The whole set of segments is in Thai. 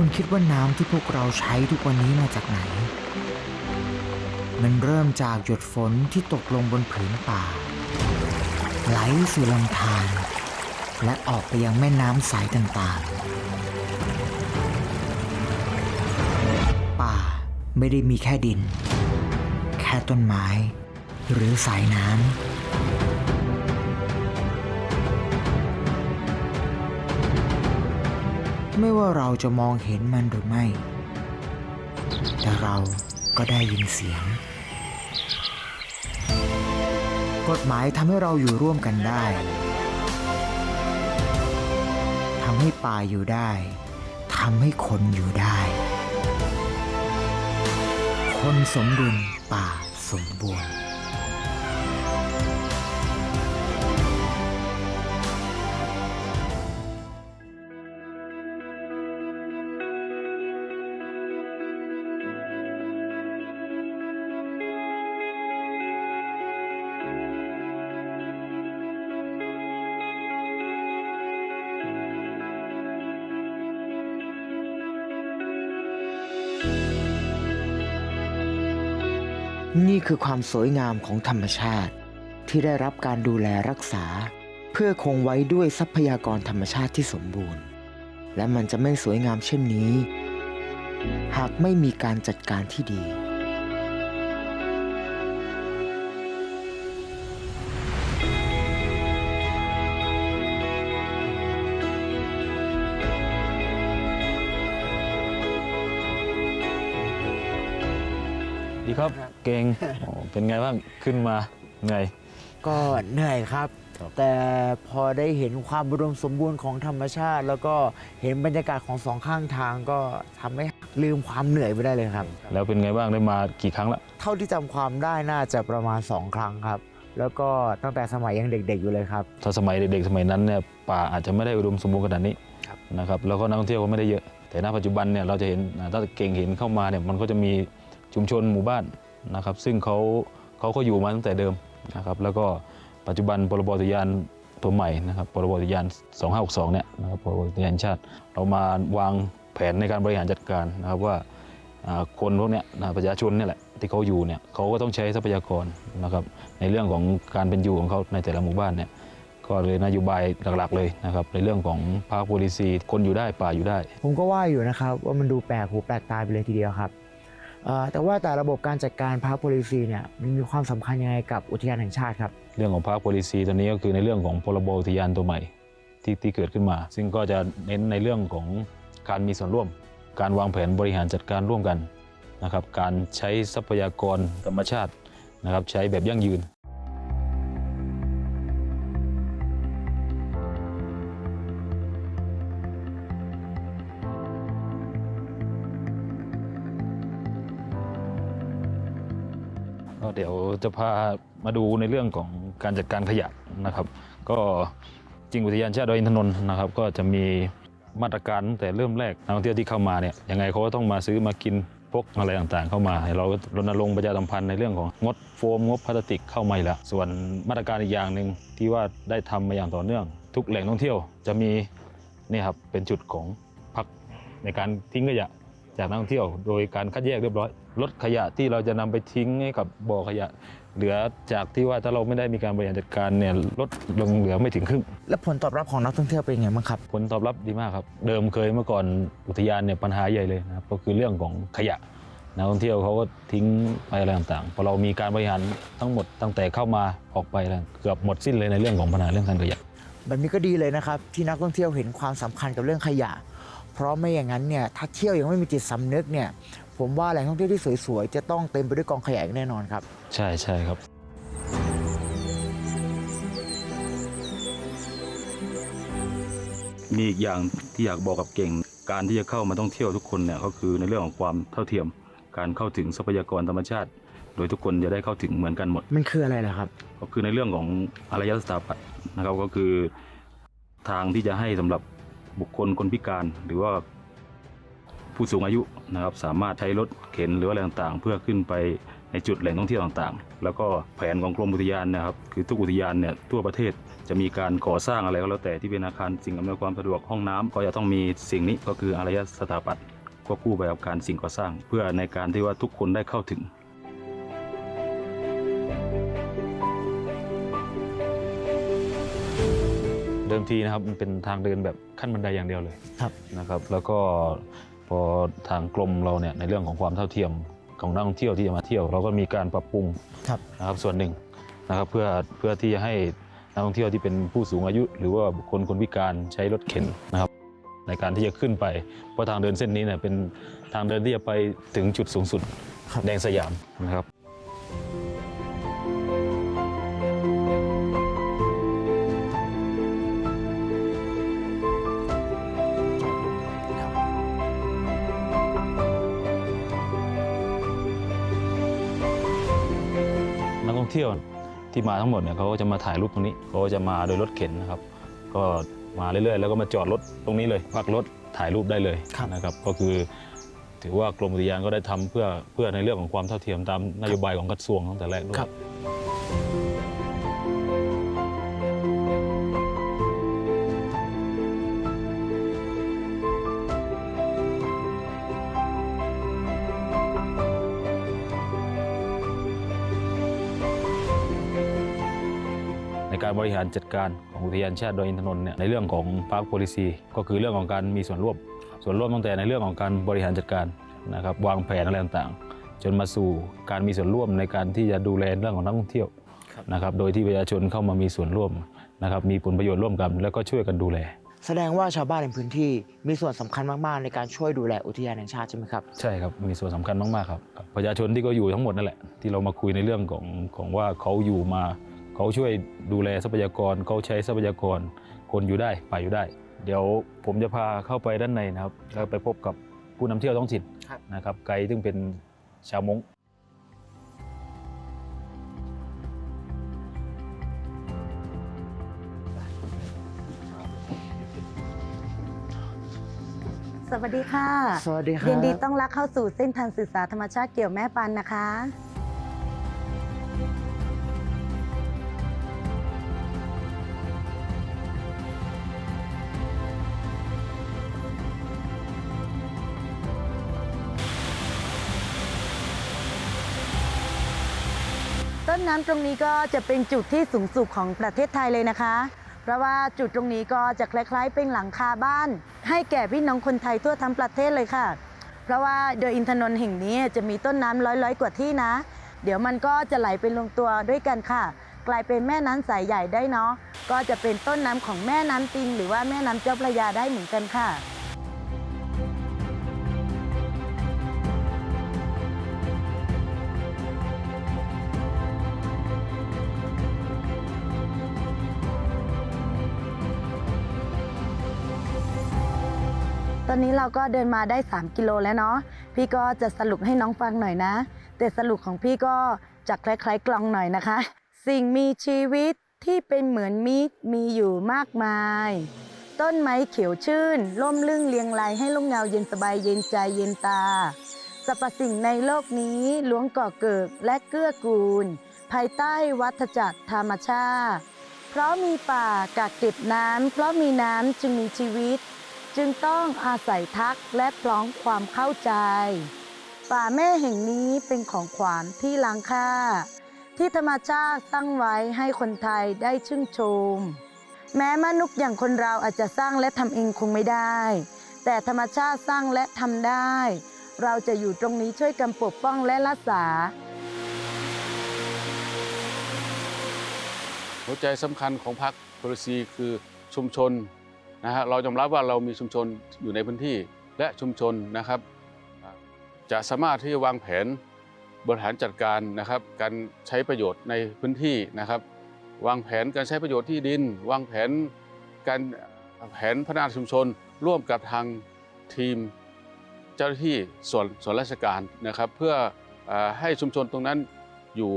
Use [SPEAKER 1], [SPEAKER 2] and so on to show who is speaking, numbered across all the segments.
[SPEAKER 1] คุณคิดว่าน้ำที่พวกเราใช้ทุกวันนี้มาจากไหน มันเริ่มจากหยดฝนที่ตกลงบนผืนป่า ไหลสู่ลำธารและออกไปยังแม่น้ำสายต่างๆ ป่าไม่ได้มีแค่ดิน แค่ต้นไม้ หรือสายน้ำ ไม่ว่าเราจะมองเห็นมันหรือไม่ แต่เราก็ได้ยินเสียง กฎหมายทำให้เราอยู่ร่วมกันได้ทำให้ป่าอยู่ได้ทำให้คนอยู่ได้ คนสมดุลป่าสมบูรณ์ นี่คือความสวยงามของธรรมชาติ ที่ได้รับการดูแลรักษา เพื่อคงไว้ด้วยทรัพยากรธรรมชาติที่สมบูรณ์ และมันจะไม่สวยงามเช่นนี้ หากไม่มีการจัดการที่ดี
[SPEAKER 2] ดีครับ เก่งโอ้เป็นไงบ้างขึ้นมาเหนื่อย
[SPEAKER 1] ก็เหนื่อยครับ
[SPEAKER 2] ครับ
[SPEAKER 1] แต่พอได้เห็นความอุดมสมบูรณ์ของธรรมชาติ แล้วก็เห็นบรรยากาศของสองข้างทางก็ทำให้ลืมความเหนื่อยไปได้เลยครับ
[SPEAKER 2] แล้วเป็นไงบ้างได้มากี่ครั้งละ
[SPEAKER 1] เท่าที่จำความได้น่าจะประมาณ 2 ครั้งครับ แล้วก็ตั้งแต่สมัยยังเด็กๆอยู่เลยครับ
[SPEAKER 2] ถ้าสมัยเด็กๆสมัยนั้นเนี่ยป่าอาจจะไม่ได้อุดมสมบูรณ์ขนาดนี้
[SPEAKER 1] ครับ
[SPEAKER 2] นะครับแล้วก็นักท่องเที่ยวก็ไม่ได้เยอะ แต่ณปัจจุบันเนี่ยเราจะเห็นอ่าถ้าเก่งเห็นเข้ามาเนี่ยมันก็จะมีชุมชนหมู่บ้าน นะครับซึ่งเขาเขาก็อยู่มาตั้งแต่เดิมนะครับแล้วก็ปัจจุบันพรบอุทยานตัวใหม่นะครับพรบอุทยาน 2562 เนี่ยนะครับพรบอุทยานชาติ เรามาวางแผนในการบริหารจัดการนะครับว่าคนพวกเนี้ยนะประชาชนเนี่ยแหละที่เขาอยู่เนี่ยเขาก็ต้องใช้ทรัพยากรนะครับในเรื่องของการเป็นอยู่ของเขาในแต่ละหมู่บ้านเนี่ยก็เลยนโยบายหลักๆเลยนะครับในเรื่องของพาร์คโพลิซีคนอยู่ได้ป่าอยู่ได้
[SPEAKER 1] ผมก็ว่าอยู่นะครับว่ามันดูแปลกหูแปลกตาไปเลยทีเดียวครับ แต่ว่าแต่ระบบการจัดการพาร์คโพลิซีเนี่ยมันมีความสำคัญยังไงกับอุทยานแห่งชาติครับ
[SPEAKER 2] เรื่องของพาร์คโพลิซีตัวนี้ก็คือในเรื่องของพรบอุทยานตัวใหม่ที่ที่เกิดขึ้นมา ซึ่งก็จะเน้นในเรื่องของการมีส่วนร่วม การวางแผนบริหารจัดการร่วมกันนะครับ การใช้ทรัพยากรธรรมชาตินะครับใช้แบบยั่งยืน ก็เดี๋ยวจะพามาดูในเรื่องของการจัดการขยะนะครับ ก็จริงอุทยานชาติดอยอินทนนท์นะครับ ก็จะมีมาตรการตั้งแต่เริ่มแรกนักท่องเที่ยวที่เข้ามาเนี่ยยังไงเขาก็ต้องมาซื้อมากินพกอะไรต่างๆ เข้ามา เราก็รณรงค์ประชาสัมพันธ์ในเรื่องของงดโฟมงดพลาสติกเข้ามาแล้วส่วนมาตรการอีกอย่างหนึ่งที่ว่าได้ทำมาอย่างต่อเนื่อง ทุกแหล่งท่องเที่ยวจะมีนี่ครับเป็นจุดของพักในการทิ้งขยะ จากนักท่องเที่ยว โดยการคัดแยกเรียบร้อยลดขยะที่เราจะนำไปทิ้งให้กับบ่อขยะ เหลือจากที่ว่าถ้าเราไม่ได้มีการบริหารจัดการเนี่ยลดลงเหลือไม่ถึงครึ่ง
[SPEAKER 1] และผลตอบรับของนักท่องเที่ยวเป็นยังไงบ้างครับ
[SPEAKER 2] ผลตอบรับดีมากครับ เดิมเคยเมื่อก่อนอุทยานเนี่ยปัญหาใหญ่เลยนะครับก็คือเรื่องของขยะนักท่องเที่ยวเขาก็ทิ้งไปอะไรต่างๆ พอเรามีการบริหารทั้งหมดตั้งแต่เข้ามาออกไปแล้วเกือบหมดสิ้นเลยในเรื่องของปัญหาเรื่องการขยะ
[SPEAKER 1] แบบนี้ก็ดีเลยนะครับที่นักท่องเที่ยวเห็นความสำคัญกับเรื่องขยะ เพราะไม่อย่างนั้นเนี่ยถ้าเที่ยวยังไม่มีจิตสำนึกเนี่ยผมว่าแหล่งท่องเที่ยวที่สวยๆ จะต้องเต็มไปด้วยกองขยะอย่างแน่นอนครับ
[SPEAKER 2] ใช่ใช่ครับ
[SPEAKER 3] มีอีกอย่างที่อยากบอกกับเก่ง การที่จะเข้ามาท่องเที่ยวทุกคนเนี่ยก็คือในเรื่องของความเท่าเทียม การเข้าถึงทรัพยากรธรรมชาติ โดยทุกคนจะได้เข้าถึงเหมือนกันหมด
[SPEAKER 1] มันคืออะไรล่ะครับ
[SPEAKER 3] ก็คือในเรื่องของอารยสถาปัตย์นะครับก็คือ ทางที่จะให้สำหรับ บุคคลคนพิการหรือว่าผู้สูงอายุนะครับสามารถใช้รถเข็นหรือว่าอะไรต่างๆ เพื่อขึ้นไปในจุดแหล่งท่องเที่ยวต่างๆ แล้วก็แผนของกรมอุทยานนะครับ คือทุกอุทยานเนี่ยทั่วประเทศจะมีการก่อสร้างอะไรก็แล้วแต่ที่เป็นอาคารสิ่งอำนวยความสะดวกห้องน้ำก็จะต้องมีสิ่งนี้ก็คืออารยสถาปัตย์ควบคู่ไปกับการสิ่งก่อสร้าง เพื่อในการที่ว่าทุกคนได้เข้าถึง
[SPEAKER 2] ดิมทีนะครับมันเป็นทางเดินแบบขั้นบันไดอย่างเดียวเลย
[SPEAKER 1] ครับ
[SPEAKER 2] นะครับ แล้วก็พอทางกรมเราเนี่ยในเรื่องของความเท่าเทียมของนักท่องเที่ยวที่จะมาเที่ยว เราก็มีการปรับปรุง
[SPEAKER 1] ครับ
[SPEAKER 2] นะครับส่วนหนึ่งนะครับเพื่อเพื่อที่จะให้นักท่องเที่ยวที่เป็นผู้สูงอายุ หรือว่าบุคคลคนพิการใช้รถเข็นนะครับ ในการที่จะขึ้นไป เพราะทางเดินเส้นนี้เนี่ยเป็นทางเดินที่จะไปถึงจุดสูงสุด
[SPEAKER 1] ครับ
[SPEAKER 2] แดงสยามนะครับ เที่ยวที่มาทั้งหมดเนี่ยเขาก็จะมาถ่ายรูปตรงนี้เขาก็จะมาโดยรถเข็นนะครับ ก็มาเรื่อยๆ แล้วก็มาจอดรถตรงนี้เลยพักรถถ่ายรูปได้เลย
[SPEAKER 1] ครับ
[SPEAKER 2] นะครับก็คือ ถือว่ากรมอุทยานก็ได้ทำเพื่อเพื่อในเรื่องของความเท่าเทียมตามนโยบายของกระทรวงตั้งแต่แรกด้วย ในการบริหารจัดการของอุทยานชาติดอยอินทนนท์เนี่ยในเรื่องของพาร์คโพลิซีก็คือเรื่องของการมีส่วนร่วม ส่วนร่วมตั้งแต่ในเรื่องของการบริหารจัดการนะครับวางแผนอะไรต่างๆ จนมาสู่การมีส่วนร่วมในการที่จะดูแลเรื่องของนักท่องเที่ยว
[SPEAKER 1] ครับ
[SPEAKER 2] นะครับโดยที่ประชาชนเข้ามามีส่วนร่วมนะครับมีผลประโยชน์ร่วมกัน แล้วก็ช่วยกันดูแล
[SPEAKER 1] แสดงว่าชาวบ้านในพื้นที่มีส่วนสำคัญมาก ๆ ในการช่วยดูแลอุทยานแห่งชาติใช่ไหมครับ
[SPEAKER 2] ใช่ครับ มีส่วนสำคัญมากๆครับครับ ประชาชนที่ก็อยู่ทั้งหมดนั่นแหละ ที่เรามาคุยในเรื่องของของว่าเขาอยู่มา เขาช่วยดูแลทรัพยากรเขาใช้ทรัพยากรคนอยู่ได้ไปอยู่ได้ เดี๋ยวผมจะพาเข้าไปด้านในนะครับแล้วไปพบกับผู้นำเที่ยวท้องถิ่น
[SPEAKER 1] ครับ
[SPEAKER 2] นะครับไกด์ซึ่งเป็นชาวมง
[SPEAKER 4] สวัสดีค่ะ
[SPEAKER 1] สวัสดีครับ
[SPEAKER 4] ยินดีต้อนรับเข้าสู่เส้นทางศึกษาธรรมชาติเกี่ยวแม่ปันนะคะ ต้นน้ำตรงนี้ก็จะเป็นจุดที่สูงสุดของประเทศไทยเลยนะคะ เพราะว่าจุดตรงนี้ก็จะคล้าย ๆ เป็นหลังคาบ้าน ให้แก่พี่น้องคนไทยทั่วทั้งประเทศเลยค่ะ เพราะว่าโดยอินทนนท์แห่งนี้จะมีต้นน้ำร้อยๆ กว่าที่นะ เดี๋ยวมันก็จะไหลไปลงตัวด้วยกันค่ะ กลายเป็นแม่น้ำสายใหญ่ได้เนาะก็จะเป็นต้นน้ำของแม่น้ำปิงหรือว่าแม่น้ำเจ้าพระยาได้เหมือนกันค่ะ อนนี้เราก็เดินมาได้ 3 กิโลแล้วเนาะพี่ก็จะสรุปให้น้องฟังหน่อยนะ แต่สรุปของพี่ก็จะคล้ายๆกลองหน่อยนะคะ สิ่งมีชีวิตที่เป็นเหมือนมิตรมีอยู่มากมาย ต้นไม้เขียวชื่นร่มลื่งเลียงรายให้ร่มเงาเย็นสบายเย็นใจเย็นตาสรรพสิ่งในโลกนี้ล้วนก่อเกิดและเกื้อกูล ภายใต้วัฏจักรธรรมชาติ เพราะมีป่ากักเก็บน้ำเพราะมีน้ำจึงมีชีวิต จึงต้องอาศัยทักและพร้อมความเข้าใจ ป่าแม่แห่งนี้เป็นของขวัญที่ล้างค่า ที่ธรรมชาติสร้างไว้ให้คนไทยได้ชื่นชม แม้มนุษย์อย่างคนเราอาจจะสร้างและทำเองคงไม่ได้ แต่ธรรมชาติสร้างและทำได้ เราจะอยู่ตรงนี้ช่วยกันปกป้องและรักษา
[SPEAKER 5] หัวใจสำคัญของพรรคโพลิซีคือชุมชน นะฮะเรายอมรับว่าเรามีชุมชนอยู่ในพื้นที่และชุมชนนะครับ จะสามารถที่จะวางแผนบริหารจัดการนะครับ การใช้ประโยชน์ในพื้นที่นะครับ วางแผนการใช้ประโยชน์ที่ดิน วางแผนการแผนพัฒนาชุมชน ร่วมกับทางทีมเจ้าหน้าที่ส่วนส่วนราชการนะครับ เพื่อเออให้ชุมชนตรงนั้นอยู่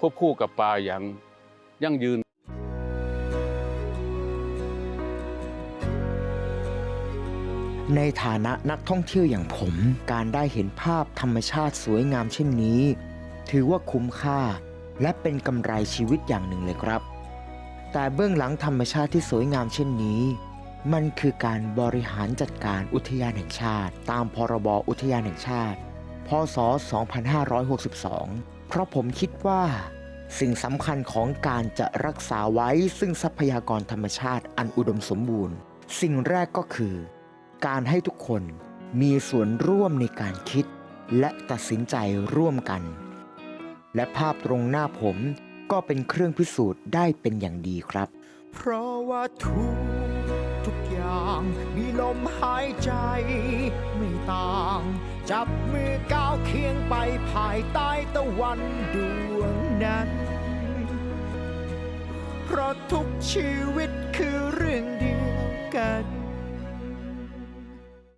[SPEAKER 5] ควบคู่กับป่าอย่างยั่งยืน
[SPEAKER 1] ในฐานะนักท่องเที่ยวอย่างผม การได้เห็นภาพธรรมชาติสวยงามเช่นนี้ ถือว่าคุ้มค่า และเป็นกำไรชีวิตอย่างหนึ่งเลยครับ แต่เบื้องหลังธรรมชาติที่สวยงามเช่นนี้ มันคือการบริหารจัดการอุทยานแห่งชาติ ตามพรบอุทยานแห่งชาติ พศ 2562 เพราะผมคิดว่า สิ่งสำคัญของการจะรักษาไว้ซึ่งทรัพยากรธรรมชาติอันอุดมสมบูรณ์ สิ่งแรกก็คือ การให้ทุกคนมีส่วนร่วมในการคิด และตัดสินใจร่วมกัน และภาพตรงหน้าผมก็เป็นเครื่องพิสูจน์ได้เป็นอย่างดีครับ
[SPEAKER 6] เพราะว่าทุกทุกอย่างมีลมหายใจไม่ต่าง จับมือก้าวเคียงไปภายใต้ตะวันดวงนั้น เพราะทุกชีวิตคือเรื่องเดียวกัน